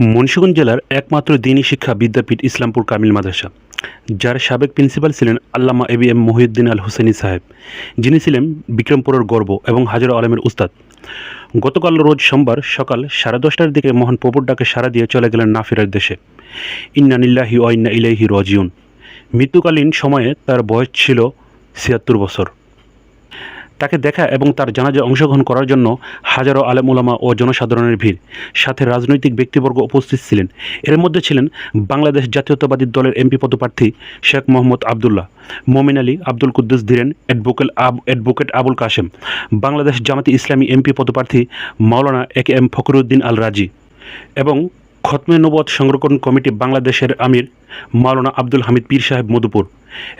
মুন্সিগঞ্জ জেলার একমাত্র দিনী শিক্ষা বিদ্যাপীঠ ইসলামপুর কামিল মাদ্রাসা, যার সাবেক প্রিন্সিপাল ছিলেন আল্লামা এবি এম মহিউদ্দিন আল হুসেনি সাহেব। যিনি ছিলেন বিক্রমপুরের গর্ব এবং হাজার আলমের উস্তাদ। গতকাল রোজ সোমবার সকাল সাড়ে দশটার দিকে মহান প্রভুর ডাকে সাড়া দিয়ে চলে গেলেন না দেশে। ইন্নানিল্লাহি ও ইন্না ইলাইহি রজিউন। মৃত্যুকালীন সময়ে তার বয়স ছিল ছিয়াত্তর বছর। তাকে দেখা এবং তার জানাজায় অংশগ্রহণ করার জন্য হাজারো আলেম ওলামা ও জনসাধারণের ভিড়। সাথে রাজনৈতিক ব্যক্তিবর্গ উপস্থিত ছিলেন। এর মধ্যে ছিলেন বাংলাদেশ জাতীয়তাবাদী দলের এমপি পদপ্রার্থী শেখ মোহাম্মদ আবদুল্লাহ, মোমিন আলী, আব্দুল কুদ্দুস ধীরেন অ্যাডভোকেট আব, অ্যাডভোকেট আবুল কাশেম, বাংলাদেশ জামাতি ইসলামী এমপি পদপ্রার্থী মাওলানা এ কে এম ফখরুদ্দিন আল রাজি এবং খতমে নবদ সংরক্ষণ কমিটি বাংলাদেশের আমির মাওলানা আব্দুল হামিদ পীর সাহেব মধুপুর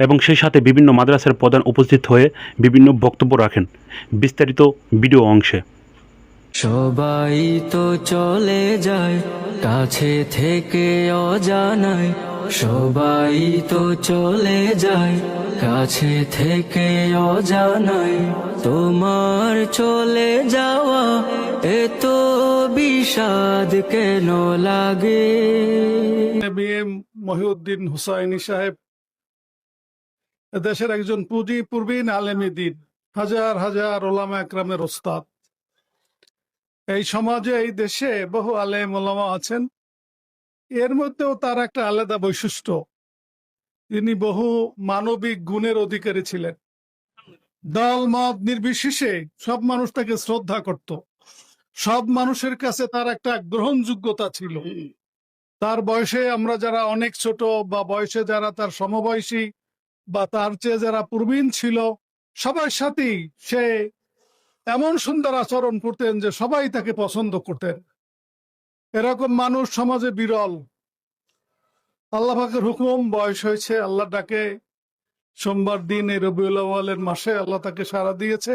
এবং সেই সাথে বিভিন্ন মাদ্রাসার প্রধান উপস্থিত হয়ে বিভিন্ন বক্তব্য রাখেন। বিস্তারিত ভিডিও অংশে। সবাই তো চলে যায়, কাছে থেকে অজানায়। সবাই তো চলে যায়, কাছে থেকে অজানায়। তোমার চলে যাওয়া এত বিষাদ কেন লাগে? মহিউদ্দিন হুসাইনি সাহেব দেশের একজন পুঁজি পূর্বীন আলেমী দিন, হাজার হাজার ওলামা একরামের ওস্তাদ। এই সমাজে, এই দেশে বহু আলেম ওলামা আছেন। এর মধ্যেও তার একটা আলাদা বৈশিষ্ট্য। তিনি বহু মানবিক গুণের অধিকারী ছিলেন। দল, মত নির্বিশেষে সব মানুষ তাকে শ্রদ্ধা করত। সব মানুষের কাছে তার একটা গ্রহণযোগ্যতা ছিল। তার বয়সে আমরা যারা অনেক ছোট বা বয়সে যারা তার সমবয়সী বা তার চেয়ে যারা প্রবীণ ছিল সবার সাথেই সে এমন সুন্দর আচরণ করতেন যে সবাই তাকে পছন্দ করতেন। এরকম মানুষ সমাজে বিরল। আল্লাহ পাকের হুকুম বয়স হয়েছে আল্লাহ ডাকে। সোমবার দিন এই রবিউল মাসে আল্লাহ তাকে সাড়া দিয়েছে।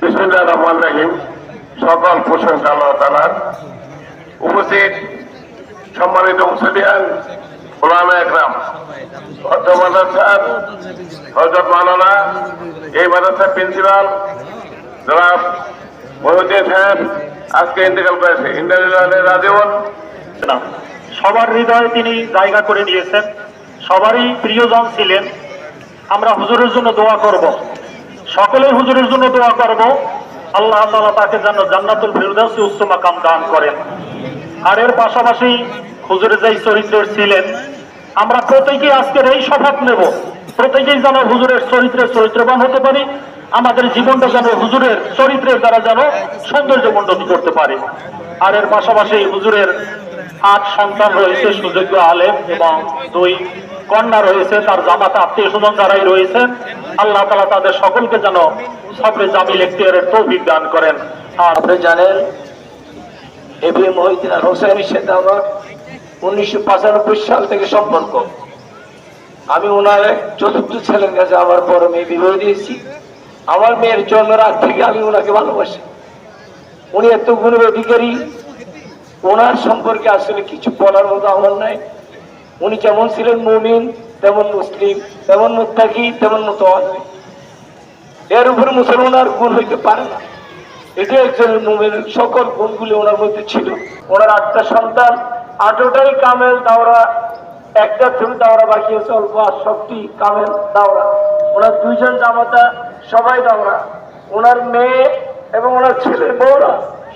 বিসমুল্লাহ রহমান রাহিম। সকল প্রশংসা আল্লাহ তালার উপস্থিত সম্মানিত মুসলিয়ান ওলামা একরাম অর্থ মাদ্রাসার হজরত মালানা এই মাদ্রাসার প্রিন্সিপাল জনাব মহিউদ্দিন সাহেব আজকে ইন্তেকাল করেছে ইন্টারভিউ রাজীবন। সবার হৃদয়ে তিনি জায়গা করে নিয়েছেন সবারই প্রিয়জন ছিলেন। আমরা হুজুরের জন্য দোয়া করব। সকলেই হুজুরের জন্য দোয়া করব। আল্লাহ তালা তাকে যেন জান্নাতুল ফিরদাউসি উচ্চ মাকাম দান করেন। আর এর পাশাপাশি হুজুরের যেই চরিত্রের ছিলেন, আমরা প্রত্যেকেই আজকের এই শপথ নেব। প্রত্যেকেই যেন হুজুরের চরিত্রে চরিত্রবান হতে পারি। আমাদের জীবনটা যেন হুজুরের চরিত্রের দ্বারা যেন সৌন্দর্য মণ্ডল করতে পারে। আর এর পাশাপাশি হুজুরের আট সন্তান রয়েছে, সুযোগ্য আলেম এবং দুই কন্যা রয়েছে, তার জামাতা, আত্মীয় স্বজন যারাই রয়েছে, আল্লাহ তালা তাদের সকলকে যেন সবরে জামিল এখতিয়ারের তৌফিক দান করেন। আর আপনি জানেন এবি মহিদিন আর হোসেনের সাথে আমার উনিশশো পঁচানব্বই সাল থেকে সম্পর্ক। আমি ওনার চতুর্থ ছেলের কাছে আমার বড় মেয়ে বিবাহ দিয়েছি। আমার মেয়ের জন্মের আগ থেকে আমি ওনাকে ভালোবাসি। উনি এত গুণের অধিকারী ওনার সম্পর্কে আসলে কিছু বলার মতো আমার নাই। উনি যেমন ছিলেন মুমিন, তেমন মুসলিম, তেমন মুত্তাকি, তেমন মতো এর উপরে মুসলমান আর গুণ হইতে পারে না। এটা একজন মুমিনের সকল গুণগুলি ওনার মধ্যে ছিল। ওনার আটটা সন্তান, আটোটাই কামেল দাওরা, একটা ছবি দাওরা বাকি আছে, অল্প আর সবটি কামেল দাওরা। ওনার দুইজন জামাতা, সবাই দাওরা। ওনার মেয়ে এবং ওনার ছেলের বউরা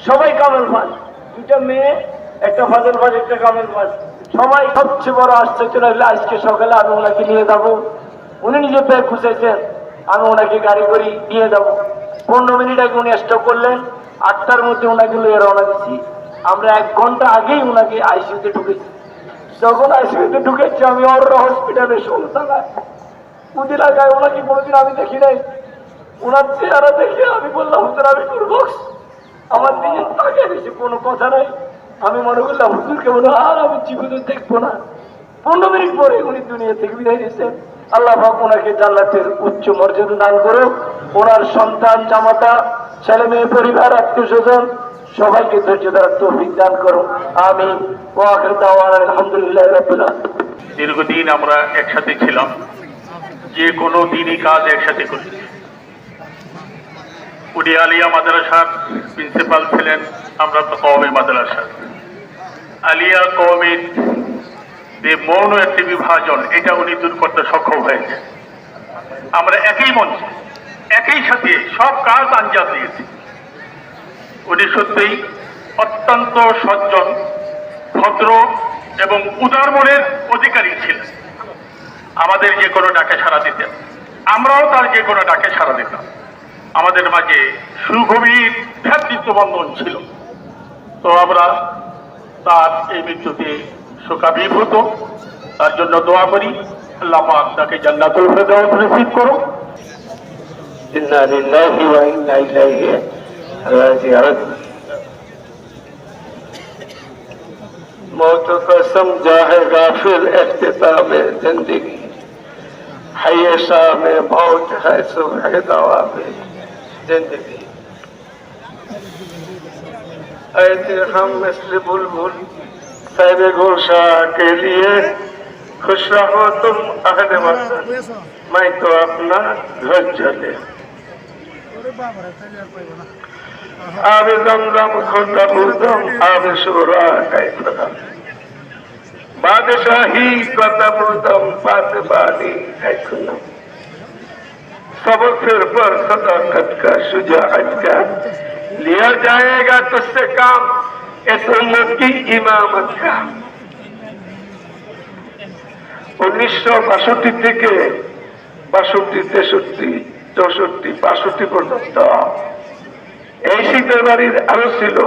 সবাই কামেল ভাই। দুইটা মেয়ে, একটা ফাজল ভাই, একটা কামেল ভাই। সবাই সবচেয়ে বড় আশ্চর্য লাগলে আজকে সকালে আমি ওনাকে নিয়ে যাব। উনি নিজে ব্যাগ খুঁজেছেন আমি ওনাকে গাড়ি করে নিয়ে যাব। পনেরো মিনিট আগে উনি স্টপ করলেন আটটার মধ্যে ওনাকে লিয়ে রওনা দিচ্ছি। আমরা এক ঘণ্টা আগেই ওনাকে আইসিউতে ঢুকেছি। যখন আইসিউতে ঢুকেছি, আমি অর হসপিটালে ষোলো টাকায় পুঁজি লাগায় ওনাকে কোনোদিন আমি দেখি নাই। ওনার চেহারা দেখে আমি বললাম আমি করব আমার নিজের তাকে বেশি কোনো কথা নাই। আমি মনে করলাম, হুজুরকে মনে আর আমি জীবনে দেখব না। পনেরো মিনিট পরে উনি দুনিয়া থেকে বিদায় দিয়েছেন আল্লাহ ওনাকে জান্নাতের উচ্চ মর্যাদা দান করুক। ওনার সন্তান, জামাতা, ছেলে মেয়ে, পরিবার, আত্মীয় স্বজন, সবাইকে ধৈর্য ধরার তৌফিক দান করুন আমি আলহামদুলিল্লাহ দীর্ঘদিন আমরা একসাথে ছিলাম। যে কোনো দিনই কাজ একসাথে করেছি উনি আলিয়া মাদ্রাসার প্রিন্সিপাল ছিলেন, আমরা তো কওমি মাদ্রাসার আলিয়া কওমির যে মৌন একটি বিভাজন, এটা উনি দূর করতে সক্ষম হয়েছে। আমরা একই মঞ্চে, একই সাথে সব কাজ আঞ্জাম দিয়েছি। উনি সত্যিই অত্যন্ত সজ্জন, ভদ্র এবং উদার মনের অধিকারী ছিলেন। আমাদের যে কোনো ডাকে সাড়া দিতেন। আমরাও তার যে কোনো ডাকে সাড়া দিতাম। আমাদের মাঝে সুগভীর ভ্রাতৃত্ব বন্ধন ছিল। তো আমরা তার এই মৃত্যুতে শোকাবিভূত তার জন্য দোয়া করি আল্লাহ পাক তাকে জান্নাতুল ফেরদাউস নসিব করুন ইন্না লিল্লাহি ওয়া ইন্না ইলাইহি রাজিউন मौत का समझा है गाफिल अख्ताब ज़िंदगी हयशा में मौत है सुबह दवा में ज़िंदगी ऐसे हम मिस्र बुलबुल सैब घोषा के लिए खुश रहो तुम अहल वतन मैं तो अपना घर चले आब दमदम खुदा बुदम आब शुरा है खुदा बादशाही कदम पातबानी है खुदा सब फिर पर सदाकत का शुजाअत का लिया जाएगा तुझसे काम इस उम्मत की इमामत का উনিশশো বাষট্টি থেকে বাষট্টি তেষট্টি চৌষট্টি বাষট্টি পর্যন্ত এই শীতের বাড়ির আরো ছিল